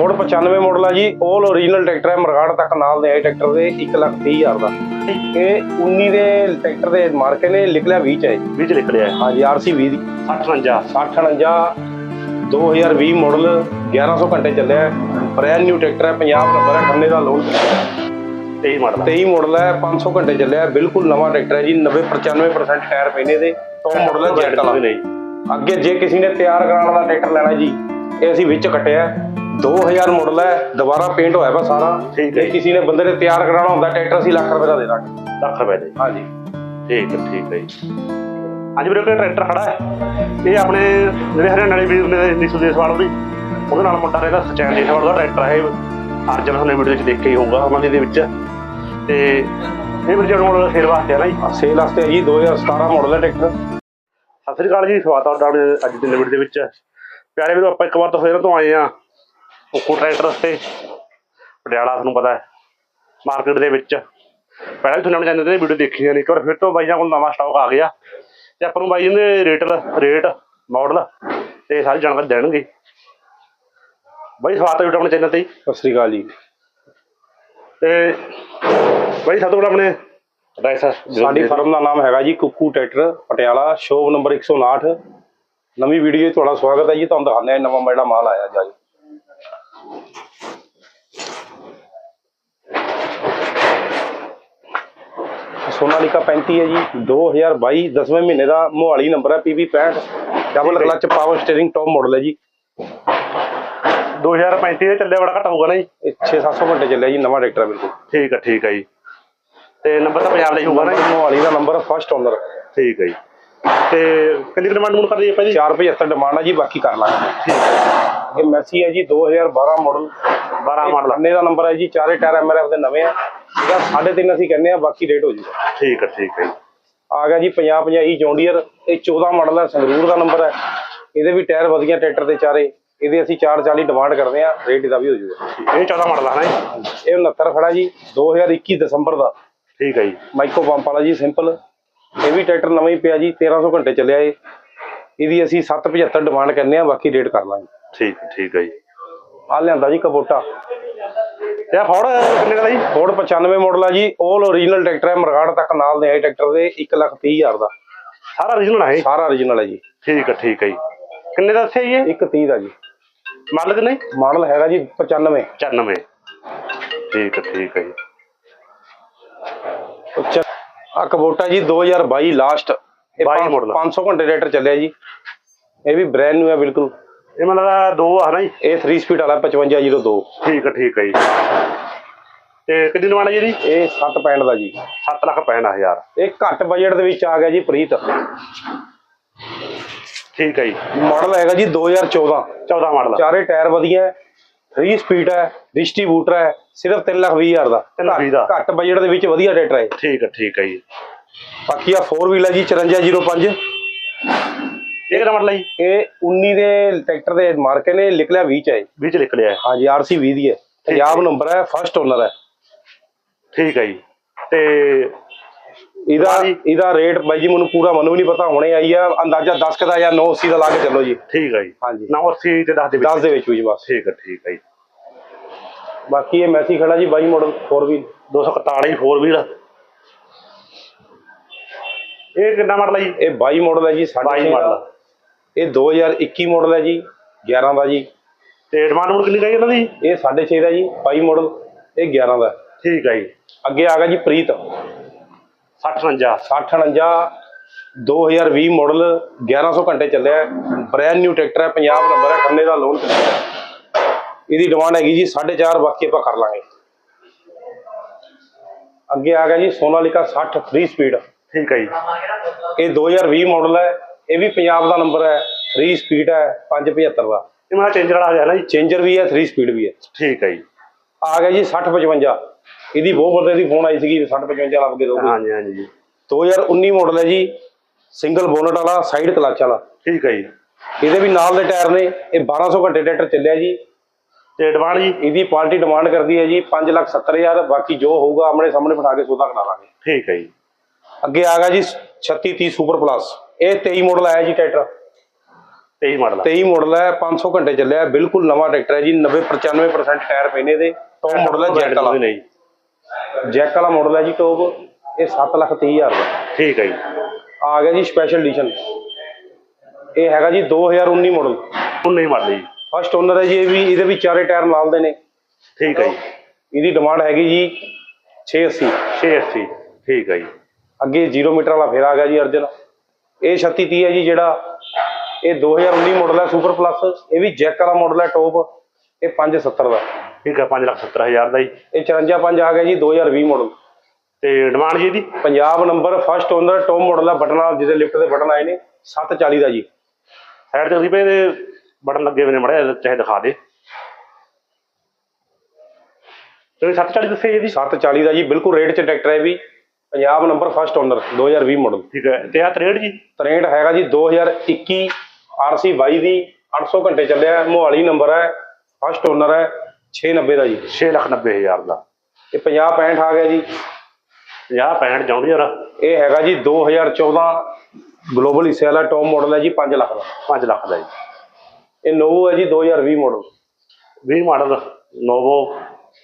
Ford 95 model ਆ ਜੀ। 올 original tractor ਹੈ ਮਰਗਾੜ ਤੱਕ ਨਾਲ ਦੇ ਆਏ ਟਰੈਕਟਰ ਦੇ 1 ਲੱਖ 30 ਹਜ਼ਾਰ ਦਾ। ਇਹ 19 ਦੇ ਟਰੈਕਟਰ ਦੇ ਮਾਰਕੇ ਨੇ ਲਿਖ ਲਿਆ 20 ਚ ਹੈ ਜੀ। ਵਿੱਚ ਲਿਖ ਲਿਆ ਹਾਂਜੀ ਆਰਸੀ 20 ਦੀ। 58 6049 2020 ਮਾਡਲ 1100 ਘੰਟੇ ਚੱਲਿਆ ਬ੍ਰੈਂਡ ਨਿਊ ਟਰੈਕਟਰ ਹੈ ਪੰਜਾਬ ਨੰਬਰ ਹੈ ਖੰਨੇ ਦਾ ਲੋਨ 23 ਮਾਡਲ 23 ਮਾਡਲ ਹੈ 500 ਘੰਟੇ ਚੱਲਿਆ ਬਿਲਕੁਲ ਨਵਾਂ ਟਰੈਕਟਰ ਹੈ ਜੀ 90 95% ਟਾਇਰ ਪੈਨੇ ਦੇ ਟੌਪ ਮਾਡਲ ਹੈ ਜੈਟ ਵਾਲਾ। ਨਹੀਂ ਅੱਗੇ ਜੇ ਕਿਸੇ ਨੇ ਤਿਆਰ ਕਰਾਉਣ ਦਾ ਟਰੈਕਟਰ ਲੈਣਾ ਜੀ ਇਹ ਅਸੀਂ ਵਿੱਚ ਕੱਟਿਆ 2000 ਮਾਡਲ ਹੈ ਦੁਬਾਰਾ ਪੇਂਟ ਹੋਇਆ ਵਾ ਸਾਰਾ। ਠੀਕ ਹੈ ਕਿਸੇ ਨੇ ਬੰਦੇ ਨੇ ਤਿਆਰ ਕਰਾਉਣਾ ਹੁੰਦਾ ਟਰੈਕਟਰ ਅਸੀਂ ਲੱਖ ਰੁਪਏ ਦਾ ਦੇ ਦਾਂਗੇ। ਲੱਖ ਰੁਪਏ ਦੇ। ਹਾਂਜੀ। ਠੀਕ ਹੈ ਠੀਕ ਹੈ ਜੀ। ਅੱਜ ਵੀਰੇ ਕੋਲ ਟਰੈਕਟਰ ਖੜਾ ਹੈ। ਇਹ ਆਪਣੇ ਜਿਹੜੇ ਹਰਿਆਣਾ ਵਾਲੇ ਵੀਰ ਨੇ ਨਿਸ਼ੂ ਦੇਸਵਾਲ ਉਹਦੀ ਉਹਦੇ ਨਾਲ ਮੁੰਡਾ ਰਹਿੰਦਾ ਸਚੈਨ ਦੇਸਵਾਲ ਦਾ ਟਰੈਕਟਰ ਹੈ ਅਰਜਨ ਹੁਣੇ ਵੀਡੀਓ ਵਿੱਚ ਦੇਖਿਆ ਹੀ ਹੋਊਗਾ ਉਹਨਾਂ ਦੇ ਵਿੱਚ। ਤੇ ਇਹ ਵੀਰ ਜਿਹੜਾ ਮੋਡਲ ਸੇਲ ਵਾਸਤੇ ਹੈ ਨਾ ਜੀ। ਸੇਲ ਵਾਸਤੇ ਹੈ ਜੀ 2017 ਮਾਡਲ ਹੈ ਟਰੈਕਟਰ। ਸਤਿ ਸ੍ਰੀ ਅਕਾਲ ਜੀ ਸਵਾਗਤ ਹੈ ਤੁਹਾਡਾ ਅੱਜ ਦੀ ਵੀਡੀਓ ਦੇ ਵਿੱਚ। ਪਿਆਰੇ ਵੀਰੋ ਆਪਾਂ ਇੱਕ ਵਾਰ ਤੋਂ ਫੇਰ ਤੋਂ ਆਏ ਆ ਕੋਕੋ ਟਰੈਕਟਰ ਤੇ। ਪਟਿਆਲਾ ਤੁਹਾਨੂੰ ਪਤਾ ਹੈ। ਮਾਰਕੀਟ ਦੇ ਵਿੱਚ। ਪਹਿਲਾਂ ਵੀ ਤੁਹਾਨੂੰ ਚੈਨਲ ਤੇ ਵੀਡੀਓ ਦੇਖੀਆਂ ਨੇ ਇੱਕ ਵਾਰ ਫਿਰ ਤੋਂ ਬਾਈਆਂ ਕੋਲ ਨਵਾਂ ਸਟਾਕ ਆ ਗਿਆ। ਤੇ ਆਪਾਂ ਨੂੰ ਬਾਈ ਜੀ ਦੇ ਰੇਟ ਰੇਟ ਮਾਡਲ ਤੇ ਸਾਰੀ ਜਾਣਕਾਰੀ ਦੇਣਗੇ। ਬਾਈ ਸਵਾਗਤ ਹੈ ਆਪਣੇ ਚੈਨਲ ਤੇ। ਜੀ। ਸਤਿ ਸ੍ਰੀ ਅਕਾਲ ਜੀ। ਤੇ ਬਾਈ ਸਭ ਤੋਂ ਪਹਿਲਾਂ ਆਪਣੇ ਐਡਰੈਸ ਸਾਡੀ ਫਰਮ ਦਾ ਨਾਮ ਹੈਗਾ ਜੀ Kukku tractor Patiala shop number 159 ਨਵੀਂ ਵੀਡੀਓ 'ਚ ਤੁਹਾਡਾ ਸਵਾਗਤ ਹੈ ਜੀ। ਤੁਹਾਨੂੰ ਦਿਖਾਉਂਦੇ ਹਾਂ ਨਵਾਂ ਜਿਹੜਾ ਮਾਲ ਆਇਆ ਜੀ ਸੋਨਾਲੀਕਾ 35 ਹੈ ਜੀ 2022 10ਵੇਂ ਮਹੀਨੇ ਦਾ ਮੋਹਾਲੀ ਨੰਬਰ ਹੈ PB 65 double clutch power steering top model ਹੈ ਜੀ। 2035 ਦੇ ਚੱਲਿਆ ਬੜਾ ਘੱਟ ਹੋਊਗਾ ਨਾ ਜੀ। ਇਹ 6-700 ਘੰਟੇ ਚੱਲਿਆ ਜੀ ਨਵਾਂ ਟਰੈਕਟਰ ਹੈ ਬਿਲਕੁਲ। ਠੀਕ ਹੈ ਠੀਕ ਹੈ ਜੀ। ਤੇ ਨੰਬਰ ਤਾਂ ਪੰਜਾਬ ਦਾ ਹੀ ਹੋਊਗਾ ਨਾ ਮੋਹਾਲੀ ਦਾ ਨੰਬਰ ਫਸਟ ਓਨਰ ਠੀਕ ਹੈ ਜੀ। ਤੇ ਕਿੰਨੀ ਡਿਮਾਂਡ ਨੂੰ ਕਰ ਦਈਏ ਆਪਾਂ ਜੀ? 475 ਡਿਮਾਂਡ ਹੈ ਜੀ ਬਾਕੀ ਕਰ ਲਾਂਗੇ। ਠੀਕ ਹੈ। ਇਹ ਮੈਸੀ ਹੈ ਜੀ 2012 ਮਾਡਲ 12 ਮਾਡਲ ਖੰਨੇ ਦਾ ਨੰਬਰ ਹੈ ਜੀ? ਚਾਰੇ ਟਾਇਰ ਐਮਆਰਐਫ ਦੇ ਨਵੇਂ ਆ। ਇਹਦਾ 3.5 ਅਸੀਂ ਕਹਿੰਦੇ ਆ ਬਾਕੀ ਰੇਟ ਹੋ ਜੂਗਾ ਠੀਕ ਹੈ ਠੀਕ ਹੈ ਆ ਗਿਆ ਜੀ 50 50 ਈ ਜੌਂਡੀਅਰ। ਇਹ 14 ਮਾਡਲ ਹੈ ਸੰਗਰੂਰ ਦਾ ਨੰਬਰ ਹੈ। ਇਹਦੇ ਵੀ ਟਾਇਰ ਵਧੀਆ ਟਰੈਕਟਰ ਦੇ ਚਾਰੇ। ਇਹਦੇ ਅਸੀਂ 440 ਡਿਮਾਂਡ ਕਰਦੇ ਆ। ਰੇਟ ਇਹਦਾ ਵੀ ਹੋ ਜੂਗਾ ਇਹ 14 ਮਾਡਲ ਹੈ ਨਾ ਜੀ? ਇਹ 69 ਖੜਾ ਜੀ 2021 ਦਸੰਬਰ ਦਾ। ਠੀਕ ਹੈ ਜੀ। ਮਾਈਕੋ ਪੰਪ ਵਾਲਾ ਜੀ ਸਿੰਪਲ ਇਹ ਵੀ ਟਰੈਕਟਰ ਨਵਾਂ ਹੀ ਪਿਆ ਜੀ 1300 ਘੰਟੇ ਚੱਲਿਆ ਇਹ। ਇਹਦੀ ਅਸੀਂ 775 ਡਿਮਾਂਡ ਕਰਨੇ ਆ ਬਾਕੀ ਰੇਟ ਕਰ ਲਾਂਗੇ। ਠੀਕ ਠੀਕ ਹੈ ਜੀ। ਆ ਲਿਆਂਦਾ ਜੀ ਕਬੋਟਾ। ਆ ਫੋੜ ਕਿੰਨੇ ਦਾ ਜੀ? ਫੋਰਡ 95 ਮਾਡਲ ਆ ਜੀ। 올 ਓਰੀਜਨਲ ਟਰੈਕਟਰ ਹੈ ਮਰਗਾੜ ਤੱਕ ਨਾਲ ਦੇ ਆਏ ਟਰੈਕਟਰ ਦੇ 1 ਲੱਖ 30 ਹਜ਼ਾਰ ਦਾ। ਸਾਰਾ origignal ਹੈ ਇਹ? ਸਾਰਾ ਓਰੀਜਨਲ ਹੈ ਜੀ। ਠੀਕ ਹੈ ਠੀਕ ਹੈ ਜੀ। ਕਿੰਨੇ ਦਾ ਦੱਸਿਆ ਜੀ ਇਹ? 1 30 ਦਾ ਜੀ। ਮਾਡਲ ਕਿੰਨੇ? ਮਾਡਲ ਹੈਗਾ ਜੀ 95 94 ਠੀਕ ਹੈ ਠੀਕ ਹੈ ਜੀ। ਆ ਕਬੋਟਾ ਜੀ 2022 ਲਾਸਟ 22 model। 500 ਘੰਟੇ ਟਰੈਕਟਰ ਚੱਲਿਆ ਜੀ। ਇਹ ਵੀ ਬ੍ਰੈਂਡ ਨਿਊ ਹੈ ਬਿਲਕੁਲ। ਇਹ ਮਤਲਬ ਦਾ ਆ ਨਾ ਜੀ? ਇਹ 3 ਸਪੀਡ ਵਾਲਾ 5502 ਠੀਕ ਹੈ ਠੀਕ ਹੈ ਜੀ। ਤੇ ਕਿੰਨੀ ਹੈ ਜੀ ਇਹ 765 ਦਾ ਜੀ। 7 ਲੱਖ 65000 ਇਹ ਘੱਟ ਬਜਟ ਦੇ ਵਿੱਚ ਆ ਗਿਆ ਜੀ ਪ੍ਰੀਤ। ਠੀਕ ਹੈ ਜੀ। ਮਾਡਲ ਹੈਗਾ ਜੀ 2014 14 ਮਾਡਲ ਚਾਰੇ ਟਾਇਰ ਵਧੀਆ ਹੈ 3 ਸਪੀਡ ਹੈ ਡਿਸਟ੍ਰੀਬਿਊਟਰ ਹੈ ਸਿਰਫ 3 ਲੱਖ 20 ਹਜ਼ਾਰ ਦਾ। ਲੱਖ ਦਾ। ਘੱਟ ਬਜਟ ਦੇ ਵਿੱਚ ਵਧੀਆ ਟਰੈਕਟਰ ਹੈ। ਠੀਕ ਹੈ ਠੀਕ ਹੈ ਜੀ। ਬਾਕੀ ਆ 4 ਵੀਲ ਹੈ ਜੀ 5405 ਇਹ ਕਿਹੜਾ ਮਾਡਲ ਹੈ ਜੀ? ਇਹ 19 ਦੇ ਟਰੈਕਟਰ ਦੇ ਮਾਰਕੇ ਨੇ ਲਿਖ ਲਿਆ 20 ਚ ਹੈ ਵਿੱਚ ਲਿਖ ਲਿਆ ਹੈ। ਹਾਂਜੀ ਆਰਸੀ 20 ਦੀ ਹੈ। ਪੰਜਾਬ ਨੰਬਰ ਹੈ ਫਸਟ ਓਨਰ ਹੈ। ਠੀਕ ਹੈ ਜੀ। ਤੇ ਇਹਦਾ ਇਹਦਾ ਰੇਟ ਬਾਈ ਜੀ ਮੈਨੂੰ ਪੂਰਾ ਮੈਨੂੰ ਵੀ ਨਹੀਂ ਪਤਾ ਹੁਣੇ ਆਈ ਆ ਅੰਦਾਜ਼ਾ 10 ਕੁ ਦਾ ਜਾਂ 980 ਦਾ ਲਾ ਕੇ ਚੱਲੋ ਜੀ। ਠੀਕ ਹੈ ਜੀ। ਹਾਂਜੀ। 980 ਤੇ 10 ਦੇ ਵਿੱਚ। 10 ਦੇ ਵਿੱਚ ਵੀ ਬਸ। ਠੀਕ ਹੈ ਠੀਕ ਹੈ ਜੀ। ਬਾਕੀ ਇਹ ਮੈਸੀ ਖੜਾ ਜੀ 22 ਮਾਡਲ 4 ਵੀਲ 241 4 ਵੀਲ ਇਹ ਕਿੰਨਾ ਮਾਡਲ ਹੈ ਜੀ? ਇਹ 22 ਮਾਡਲ ਹੈ ਜੀ 22 22 ਮਾਡਲ ਇਹ 2021 ਮਾਡਲ ਹੈ ਜੀ 11 ਦਾ ਜੀ। ਤੇ ਡਿਮਾਂਡ ਹੁਣ ਕਿੰਨੀ ਕਹੀ ਇਹਨਾਂ ਦੀ? ਇਹ 6.5 ਦਾ ਜੀ 22 ਮਾਡਲ ਇਹ 11 ਦਾ। ਠੀਕ ਹੈ ਜੀ। ਅੱਗੇ ਆ ਗਿਆ ਜੀ ਪ੍ਰੀਤ। 60 59 6049 2020 ਮਾਡਲ 1100 ਘੰਟੇ ਚੱਲਿਆ ਬ੍ਰੈਂਡ ਨਿਊ ਟਰੈਕਟਰ ਹੈ ਪੰਜਾਬ ਨੰਬਰ ਹੈ ਖੰਨੇ ਦਾ ਲੋਨ ਇਹਦੀ ਡਿਮਾਂਡ ਹੈਗੀ ਜੀ 4.5 ਬਾਕੀ ਆਪਾਂ ਕਰ ਲਾਂਗੇ। ਅੱਗੇ ਆ ਗਿਆ ਜੀ ਸੋਨਾਲੀਕਾ 60 3 ਸਪੀਡ ਠੀਕ ਹੈ ਜੀ। ਇਹ 2020 ਮਾਡਲ ਹੈ ਇਹ ਵੀ ਪੰਜਾਬ ਦਾ ਨੰਬਰ ਹੈ 3 ਸਪੀਡ ਹੈ 575 ਦਾ। ਇਹ ਮੇਰਾ ਚੇਂਜਰ ਵਾਲਾ ਆ ਗਿਆ ਨਾ ਜੀ। ਚੇਂਜਰ ਵੀ ਹੈ 3 ਸਪੀਡ ਵੀ ਹੈ। ਠੀਕ ਹੈ ਜੀ। ਆ ਗਿਆ ਜੀ 60 55 ਇਹਦੀ ਬਹੁਤ ਬੰਦੇ ਦੀ ਫੋਨ ਆਈ ਸੀਗੀ 60 55 ਲੱਭ ਕੇ ਦੋਗੇ। ਹਾਂਜੀ ਹਾਂਜੀ ਜੀ। 2019 ਮਾਡਲ ਹੈ ਜੀ ਸਿੰਗਲ ਬੋਨਟ ਵਾਲਾ ਸਾਈਡ ਕਲਚ ਵਾਲਾ। ਠੀਕ ਹੈ ਜੀ। ਇਹਦੇ ਵੀ ਨਾਲ ਦੇ ਟਾਇਰ ਨੇ ਇਹ 1200 ਘੰਟੇ ਟਰੈਕਟਰ ਚੱਲਿਆ ਜੀ। ਤੇ ਡਿਮਾਂਡ ਜੀ। ਇਹਦੀ ਪਾਰਟੀ ਡਿਮਾਂਡ ਕਰਦੀ ਹੈ ਜੀ 570000 ਬਾਕੀ ਜੋ ਹੋਊਗਾ ਆਮਣੇ ਸਾਹਮਣੇ ਬਿਠਾ ਕੇ ਸੌਦਾ ਕਰਾ ਲਾਂਗੇ ਠੀਕ ਹੈ ਜੀ। ਅੱਗੇ ਆ ਗਿਆ ਜੀ 3630 ਸੁਪਰ ਪਲੱਸ ਇਹ 23 ਮਾਡਲ ਆਇਆ ਜੀ ਟਰੈਕਟਰ। 23 ਮਾਡਲ 23 ਮਾਡਲ ਹੈ 500 ਘੰਟੇ ਚੱਲਿਆ ਬਿਲਕੁਲ ਨਵਾਂ ਟਰੈਕਟਰ ਹੈ ਜੀ 90 95% ਟਾਇਰ ਪਏ ਨੇ ਇਹਦੇ। ਟੌਪ ਮਾਡਲ ਹੈ ਜੈਕ ਵਾਲਾ। ਨਹੀਂ ਜੈਕ ਵਾਲਾ ਮਾਡਲ ਹੈ ਜੀ ਟੌਪ ਇਹ 7 ਲੱਖ 30 ਹਜ਼ਾਰ ਦਾ। ਠੀਕ ਹੈ ਜੀ। ਆ ਗਿਆ ਜੀ ਸਪੈਸ਼ਲ ਐਡੀਸ਼ਨ ਇਹ ਹੈਗਾ ਜੀ 2019 ਮਾਡਲ ਹੁਣ ਨਹੀਂ ਮਾਡਲ ਜੀ। ਫਸਟ ਓਨਰ ਹੈ ਜੀ ਇਹ ਵੀ ਇਹਦੇ ਵੀ ਚਾਰੇ ਟਾਇਰ ਨਾਲ ਦੇ ਨੇ। ਠੀਕ ਹੈ ਜੀ। ਇਹਦੀ ਡਿਮਾਂਡ ਹੈਗੀ ਜੀ 680 680 ਠੀਕ ਹੈ ਜੀ। ਅੱਗੇ 0 ਮੀਟਰ ਵਾਲਾ ਫੇਰ ਆ ਗਿਆ ਜੀ ਅਰਜਨ। ਇਹ 3630 ਹੈ ਜੀ ਜਿਹੜਾ ਇਹ 2019 ਮਾਡਲ ਹੈ ਸੁਪਰ ਪਲੱਸ ਇਹ ਵੀ ਜੈਕ ਵਾਲਾ ਮਾਡਲ ਹੈ ਟੌਪ ਇਹ 570 ਦਾ। ਠੀਕ ਹੈ 570000 ਦਾ ਜੀ। ਇਹ 545 ਆ ਗਿਆ ਜੀ 2020 ਮਾਡਲ ਤੇ ਡਿਮਾਂਡ ਜੀ? ਇਹਦੀ Punjab number first owner top model ਦਾ ਬਟਨ ਨਾਲ ਜਿਹਦੇ ਲਿਫਟ ਦੇ ਬਟਨ ਆਏ ਨੇ 740 ਦਾ ਜੀ। ਸਾਈਡ ਤੇ ਅਸੀਂ ਪਏ ਬਟਨ ਲੱਗੇ ਹੋਏ ਨੇ ਮੜਿਆ ਚਾਹੇ ਦਿਖਾ ਦੇ। ਤੇ 740 ਦੱਸੇ ਇਹਦੀ? 740 ਦਾ ਜੀ ਬਿਲਕੁਲ ਰੇਟ 'ਚ ਟਰੈਕਟਰ ਹੈ ਵੀ। Punjab number first owner 2020 model ਠੀਕ ਹੈ। ਤੇ ਆ 63 ਜੀ? 63 ਹੈਗਾ ਜੀ 2021 RC 22 ਦੀ 800 ਘੰਟੇ ਚੱਲਿਆ ਮੋਹਾਲੀ ਨੰਬਰ ਹੈ ਫਸਟ ਓਨਰ ਹੈ 690 ਦਾ ਜੀ। 690000 ਦਾ। ਇਹ 50 65 ਆ ਗਿਆ ਜੀ। 50 65 ਜੌਂਡੀਅਰ ਇਹ ਹੈਗਾ ਜੀ 2014 ਗਲੋਬਲ ਹਿੱਸੇ ਵਾਲਾ ਟੌਪ ਮਾਡਲ ਹੈ ਜੀ 5 ਲੱਖ ਦਾ। 5 ਲੱਖ ਦਾ ਜੀ। ਇਹ ਨੋਵੋ ਹੈ ਜੀ 2020 ਮਾਡਲ 20 ਮਾਡਲ ਨੋਵੋ।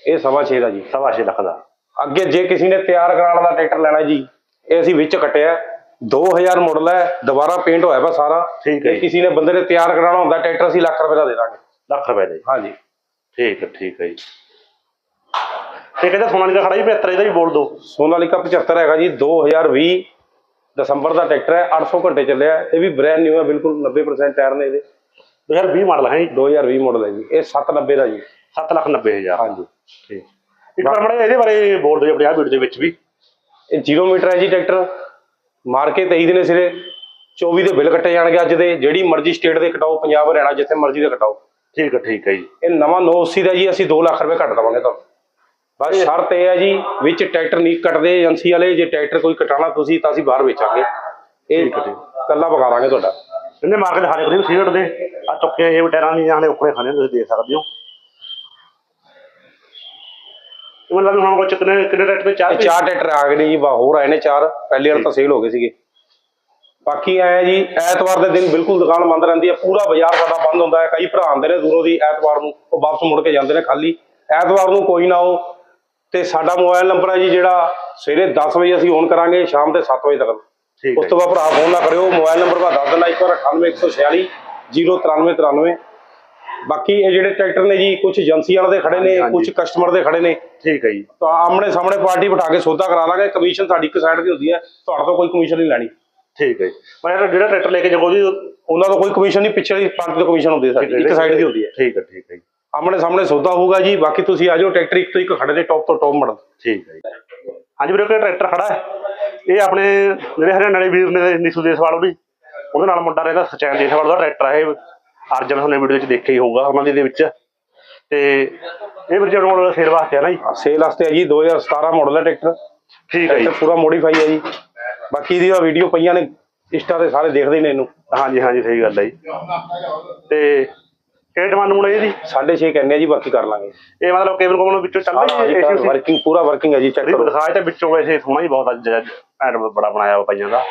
ਇਹ ਸਵਾ ਛੇ ਦਾ ਜੀ। ਸਵਾ ਛੇ ਲੱਖ ਦਾ। ਅੱਗੇ ਜੇ ਕਿਸੇ ਨੇ ਤਿਆਰ ਕਰਾਉਣ ਦਾ ਟਰੈਕਟਰ ਲੈਣਾ ਜੀ ਇਹ ਅਸੀਂ ਵਿੱਚ ਕੱਟਿਆ 2000 ਮਾਡਲ ਹੈ ਦੁਬਾਰਾ ਪੇਂਟ ਹੋਇਆ ਵਾ ਸਾਰਾ ਠੀਕ ਹੈ ਜੀ। ਕਿਸੇ ਨੇ ਬੰਦੇ ਨੇ ਤਿਆਰ ਕਰਾਉਣਾ ਹੁੰਦਾ ਟਰੈਕਟਰ ਅਸੀਂ ਲੱਖ ਰੁਪਏ ਦਾ ਦੇ ਦਾਂਗੇ। ਲੱਖ ਰੁਪਏ ਦਾ। ਜੀ ਹਾਂਜੀ। ਠੀਕ ਹੈ ਠੀਕ ਹੈ ਜੀ। ਤੇ ਕਹਿੰਦਾ ਸੋਨਾਲੀਕਾ ਖੜਾ ਜੀ 75 ਇਹਦਾ ਵੀ ਬੋਲ ਦੋ ਸੋਨਾਲੀਕਾ 75 ਹੈਗਾ ਜੀ 2020 ਦਸੰਬਰ ਦਾ ਟਰੈਕਟਰ ਹੈ 800 ਘੰਟੇ ਚੱਲਿਆ ਇਹ ਵੀ ਬ੍ਰੈਂਡ ਨਿਊ ਹੈ ਬਿਲਕੁਲ 90% ਟਾਇਰ ਨੇ ਇਹਦੇ। 2020 ਮਾਡਲ ਹੈ ਜੀ। 2020 ਮਾਡਲ ਹੈ ਜੀ ਇਹ 790 ਦਾ ਜੀ। 7 ਲੱਖ 90 ਹਜ਼ਾਰ। ਹਾਂਜੀ। ਠੀਕ। ਇੱਕ ਵਾਰ ਮੜਾ ਇਹਦੇ ਬਾਰੇ ਬੋਲ ਦਿਓ ਆਪਣੇ ਆ ਵੀਡੀਓ ਦੇ ਵਿੱਚ ਵੀ। ਇਹ 0 ਮੀਟਰ ਹੈ ਜੀ ਟਰੈਕਟਰ। ਮਾਰ ਕੇ 23 ਦਿਨੇ ਸਿਰੇ। 24 ਦੇ ਬਿੱਲ ਕੱਟੇ ਜਾਣਗੇ ਅੱਜ ਦੇ। ਜਿਹੜੀ ਮਰਜ਼ੀ ਸਟੇਟ ਦੇ ਕਟਾਓ ਪੰਜਾਬ ਹਰਿਆਣਾ ਜਿੱਥੇ ਮਰਜ਼ੀ ਦੇ ਕਟਾਓ। ਠੀਕ ਹੈ ਠੀਕ ਹੈ ਜੀ। ਇਹ ਨਵਾਂ 980 ਦਾ ਜੀ ਅਸੀਂ 2 ਲੱਖ ਰੁਪਏ ਘੱਟ ਦਵਾਂਗੇ ਤੁਹਾਨੂੰ। ਬਸ ਸ਼ਰਤ ਇਹ ਹੈ ਜੀ ਵਿੱਚ ਟਰੈਕਟਰ ਨਹੀਂ ਕੱਟਦੇ ਏਜੰਸੀ ਵਾਲੇ ਜੇ ਟਰੈਕਟਰ ਕੋਈ ਕਟਾਣਾ ਤੁਸੀਂ ਤਾਂ ਅਸੀਂ ਬਾਹਰ ਵੇਚਾਂਗੇ। ਇਹ। ਕੱਲਾ ਪਕਾ ਦਾਂਗੇ ਤੁਹਾਡਾ। ਇਹਨੇ ਮਾਰ ਕੇ ਦਿਖਾ ਦੇ ਸੀਟ ਦੇ ਆ ਚੁੱਕੇ ਇਹ ਟਾਇਰਾਂ ਦੀਆਂ ਹਾਲੇ ਉੱਪਰੇ ਖਾਣੇ ਤੁਸੀਂ ਦੇਖ ਸਕਦੇ ਹੋ। ਮਤਲਬ ਹੁਣ ਕੋਲ ਕਿੰਨੇ ਕਿੰਨੇ ਰੇਟ ਤੇ ਚਾਰ ਇਹ ਚਾਰ ਟਰੈਕਟਰ ਆ ਗਏ ਨੇ ਜੀ ਬਾ ਹੋਰ ਆਏ ਨੇ ਚਾਰ। ਪਹਿਲੇ ਵਾਰ ਤਾਂ ਸੇਲ ਹੋ ਗਏ ਸੀਗੇ। ਬਾਕੀ ਆਇਆ ਜੀ ਐਤਵਾਰ ਦੇ ਦਿਨ ਬਿਲਕੁਲ ਦੁਕਾਨ ਬੰਦ ਰਹਿੰਦੀ ਹੈ ਪੂਰਾ ਬਾਜ਼ਾਰ ਸਾਡਾ ਬੰਦ ਹੁੰਦਾ ਹੈ। ਕਈ ਭਰਾ ਆਉਂਦੇ ਨੇ ਦੂਰੋਂ ਦੀ ਐਤਵਾਰ ਨੂੰ ਉਹ ਵਾਪਸ ਮੁੜ ਕੇ ਜਾਂਦੇ ਨੇ ਖਾਲੀ। ਐਤਵਾਰ ਨੂੰ ਕੋਈ ਨਾ ਹੋ ਤੇ ਸਾਡਾ ਮੋਬਾਈਲ ਨੰਬਰ ਹੈ ਜੀ ਜਿਹੜਾ ਸਵੇਰੇ 10 ਵਜੇ ਅਸੀਂ ਔਨ ਕਰਾਂਗੇ ਸ਼ਾਮ ਦੇ 7 ਵਜੇ ਤੱਕ। ਠੀਕ ਉਸ ਤੋਂ ਬਾਅਦ ਭਰਾ ਫੋਨ ਨਾ ਕਰਿਓ। ਮੋਬਾਈਲ ਨੰਬਰ ਮੈਂ ਦੱਸ ਦਿੰਦਾ ਇੱਕ ਵਾਰ 98146 09393 ਬਾਕੀ ਇਹ ਜਿਹੜੇ ਟਰੈਕਟਰ ਨੇ ਜੀ ਕੁਝ ਏਜੰਸੀ ਵਾਲੇ ਦੇ ਖੜੇ ਨੇ ਕੁਝ ਕਸਟਮਰ ਦੇ ਖੜੇ ਨੇ। ਠੀਕ ਹੈ ਜੀ। ਤਾਂ ਆਮਣੇ ਸਾਹਮਣੇ ਪਾਰਟੀ ਬਿਠਾ ਕੇ ਸੌਦਾ ਕਰਾ ਲਾਂਗੇ ਕਮਿਸ਼ਨ ਸਾਡੀ ਇੱਕ ਸਾਈਡ ਦੀ ਹੁੰਦੀ ਹੈ ਤੁਹਾਡੇ ਤੋਂ ਕੋਈ ਕਮਿਸ਼ਨ ਨਹੀਂ ਲੈਣੀ। ਠੀਕ ਹੈ ਜੀ। ਮੈਂ ਜਿਹੜਾ- ਟਰੈਕਟਰ ਲੈ ਕੇ ਜਾਗੋ ਜੀ ਉਹਨਾਂ ਤੋਂ ਕੋਈ ਕਮਿਸ਼ਨ ਨਹੀਂ ਪਿੱਛੇ ਦੀ ਪਾਰਟੀ ਤੋਂ ਕਮਿਸ਼ਨ ਹੁੰਦੀ ਹੈ ਸਾਡੀ ਇੱਕ ਸਾਈਡ ਦੀ ਹੁੰਦੀ ਹੈ। ਠੀਕ ਹੈ ਠੀਕ ਹੈ ਆਮਣੇ ਸਾਹਮਣੇ ਸੌਦਾ ਹੋਊਗਾ ਜੀ ਬਾਕੀ ਤੁਸੀਂ ਆ ਜਾਓ ਟਰੈਕਟਰ ਇੱਕ ਤੋਂ ਇੱਕ ਖੜੇ ਨੇ ਟੌਪ ਤੋਂ ਟੌਪ ਮਾਡਲ ਠੀਕ ਹੈ ਜੀ। ਹਾਂਜੀ ਵੀਰੇ ਕੋਲ ਟਰੈਕਟਰ ਖੜਾ ਹੈ। ਇਹ ਆਪਣੇ ਜਿਹੜੇ ਹਰਿਆਣਾ ਵਾਲੇ ਵੀਰ ਨੇ ਨਿਸ਼ੂ ਦੇਸਵਾਲ ਉਹਦੀ ਉਹਦੇ ਨਾਲ ਮੁੰਡਾ ਰਹਿੰਦਾ ਸਚੈਨ ਦੇਸਵਾਲ ਦਾ ਟਰੈਕਟਰ ਹੈ ਇਹ ਅਰਜਨ ਉਹਨੇ ਵੀਡੀਓ ਵਿੱਚ ਦੇਖਿਆ ਹੀ ਹੋਊਗਾ ਉਹਨਾਂ ਦੀ ਦੇ ਵਿੱਚ। ਤੇ ਇਹ ਵੀਰ ਜੀ ਹੁਣ ਸੇਲ ਵਾਸਤੇ ਹੈ ਨਾ ਜੀ? ਸੇਲ ਵਾਸਤੇ ਹੈ ਜੀ 2017 ਮਾਡਲ ਹੈ ਟਰੈਕਟਰ। ਠੀਕ ਹੈ ਜੀ। ਪੂਰਾ ਮੋਡੀਫਾਈ ਹੈ ਜੀ। ਬਾਕੀ ਇਹਦੀ ਵੀਡੀਓ ਪਈਆਂ ਨੇ ਇੰਸਟਾ ਤੇ ਸਾਰੇ ਦੇਖਦੇ ਨੇ ਇਹਨੂੰ। ਹਾਂਜੀ ਹਾਂਜੀ ਸਹੀ ਗੱਲ ਹੈ ਜੀ। ਤੇ ਇਹ ਡਿਮਾਂਡ ਮੁੰਡੇ ਇਹਦੀ? 6.5 ਕਹਿੰਦੇ ਆ ਜੀ ਬਾਕੀ ਕਰ ਲਾਂਗੇ। ਇਹ ਮਤਲਬ ਕੇਬਲ ਕੋਮਨ ਵਿੱਚੋਂ ਚੱਲਦਾ ਜੀ ਵਰਕਿੰਗ ਪੂਰਾ ਵਰਕਿੰਗ ਹੈ ਜੀ ਚੈੱਕ ਕਰੋ। ਦਿਖਾਇਆ ਤੇ ਵਿੱਚੋਂ ਵੈਸੇ ਸੋਹਣਾ ਹੀ ਬਹੁਤ ਅੱਜ ਐਡ ਬੜਾ ਬਣਾਇਆ ਵਾ ਪਾਈਆਂ ਦਾ।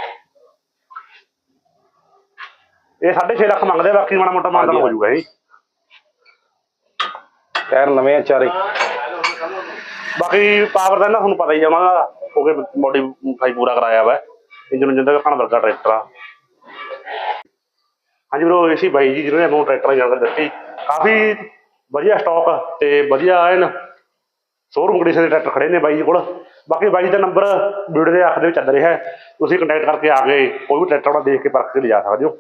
ਇਹ 6.5 ਲੱਖ ਮੰਗਦੇ ਬਾਕੀ ਮਾੜਾ ਮੋਟਾ ਮਾਨਦਾਨ ਹੋ ਜਾਊਗਾ ਇਹ ਟਾਇਰ ਨਵੇਂ ਆ ਚਾਰੇ। ਬਾਕੀ ਪਾਵਰ ਦਾ ਨਾ ਤੁਹਾਨੂੰ ਪਤਾ ਹੀ ਜਾਵਾਂਗਾ ਕਿਉਂਕਿ ਮੋਡੀਫਾਈ ਪੂਰਾ ਕਰਾਇਆ ਵਾ। ਇੰਜਨ ਇੰਜਨ ਦਾ ਕਣ ਵਰਗਾ ਟਰੈਕਟਰ ਆ। ਹਾਂਜੀ ਬਰੋ ਏਸੀ ਬਾਈ ਜੀ ਜਿਹਨੇ ਸਾਨੂੰ ਟਰੈਕਟਰ ਦੀ ਜਾਣਕਾਰੀ ਦਿੱਤੀ। ਕਾਫੀ ਵਧੀਆ ਸਟਾਕ ਤੇ ਵਧੀਆ ਐਨ ਸ਼ੋਰੂਮ ਕੰਡੀਸ਼ਨ ਦੇ ਟਰੈਕਟਰ ਖੜੇ ਨੇ ਬਾਈ ਜੀ ਕੋਲ। ਬਾਕੀ ਬਾਈ ਦਾ ਨੰਬਰ ਵੀਡੀਓ ਦੇ ਆਖਰ ਦੇ ਵਿੱਚ ਚੱਲ ਰਿਹਾ ਹੈ। ਤੁਸੀਂ ਕੰਟੈਕਟ ਕਰਕੇ ਆ ਕੇ ਕੋਈ ਵੀ ਟਰੈਕਟਰ ਆਪਣਾ ਦੇਖ ਕੇ ਪਰਖ ਕੇ ਲਿਜਾ ਸਕਦੇ ਹੋ।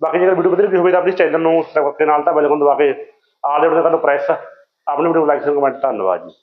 ਬਾਕੀ ਜੇਕਰ ਵੀਡੀਓ ਵਧੀਆ ਵੀ ਹੋਵੇ ਤਾਂ ਆਪਣੀ ਚੈਨਲ ਨੂੰ ਸਬਸਕ੍ਰਾਈਬ ਕਰਕੇ ਨਾਲ ਤਾਂ ਬੈਲ ਆਈਕਨ ਦਬਾ ਕੇ ਆਲ ਦੇ ਬਟਨ ਨੂੰ ਪ੍ਰੈਸ ਆਪਣੀ ਵੀਡੀਓ ਲਾਈਕ ਕਮੈਂਟ ਧੰਨਵਾਦ ਜੀ।